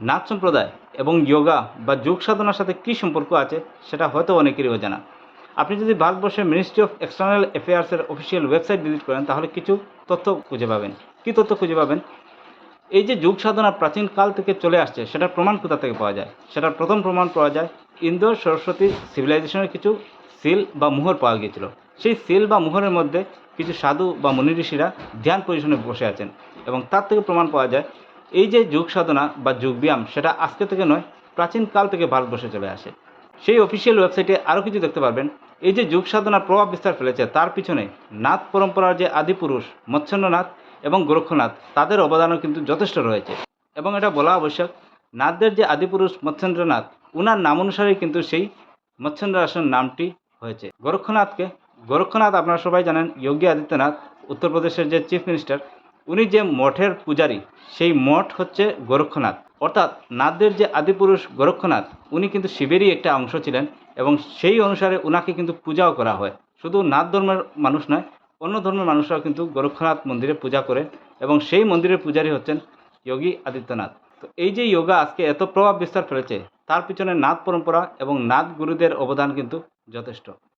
নাথ সম্প্রদায় এবং যোগা বা যোগ সাধনার সাথে কী সম্পর্ক আছে সেটা হয়তো অনেকেরই অজানা। আপনি যদি ভারতবর্ষের মিনিস্ট্রি অফ এক্সটার্নাল অ্যাফেয়ার্সের অফিসিয়াল ওয়েবসাইট ভিজিট করেন, তাহলে কিছু তথ্য খুঁজে পাবেন। কী তথ্য খুঁজে পাবেন? এই যে যুগ সাধনা প্রাচীন কাল থেকে চলে আসছে, সেটার প্রমাণ কোথা থেকে পাওয়া যায়? সেটার প্রথম প্রমাণ পাওয়া যায় ইন্দো সরস্বতী সিভিলাইজেশনের কিছু সিল বা মুহর পাওয়া গিয়েছিল। সেই সিল বা মুহরের মধ্যে কিছু সাধু বা মুনি ঋষিরা ধ্যান পজিশনে বসে আছেন এবং তার থেকে প্রমাণ পাওয়া যায় এই যে যুগ সাধনা বা যোগ ব্যায়াম, সেটা আজকে থেকে নয়, প্রাচীন কাল থেকে ভারতবর্ষে চলে আসে। সেই অফিসিয়াল ওয়েবসাইটে আরও কিছু দেখতে পারবেন। এই যে যুগ সাধনার প্রভাব বিস্তার ফেলেছে, তার পিছনে নাথ পরম্পরার যে আদিপুরুষ মৎস্যন্যনাথ এবং গোরক্ষনাথ, তাদের অবদানও কিন্তু যথেষ্ট রয়েছে। এবং এটা বলা আবশ্যক, নাথদের যে আদিপুরুষ মৎস্যেন্দ্রনাথ, উনার নাম অনুসারেই কিন্তু সেই মৎস্যেন্দ্র আসন নামটি হয়েছে। গোরক্ষনাথকে, গোরক্ষনাথ আপনারা সবাই জানেন, যোগী আদিত্যনাথ উত্তরপ্রদেশের যে চিফ মিনিস্টার উনি যে মঠের পূজারী, সেই মঠ হচ্ছে গোরক্ষনাথ। অর্থাৎ নাথদের যে আদিপুরুষ গোরক্ষনাথ, উনি কিন্তু শিবেরই একটা অংশ ছিলেন এবং সেই অনুসারে উনাকে কিন্তু পূজাও করা হয়। শুধু নাথ ধর্মের মানুষ নয়, অন্য ধর্মের মানুষরাও কিন্তু গোরক্ষনাথ মন্দিরে পূজা করেন এবং সেই মন্দিরের পূজারী হচ্ছেন যোগী আদিত্যনাথ। তো এই যে যোগা আজকে এত প্রভাব বিস্তার ফেলেছে, তার পিছনে নাথ পরম্পরা এবং নাথ গুরুদের অবদান কিন্তু যথেষ্ট।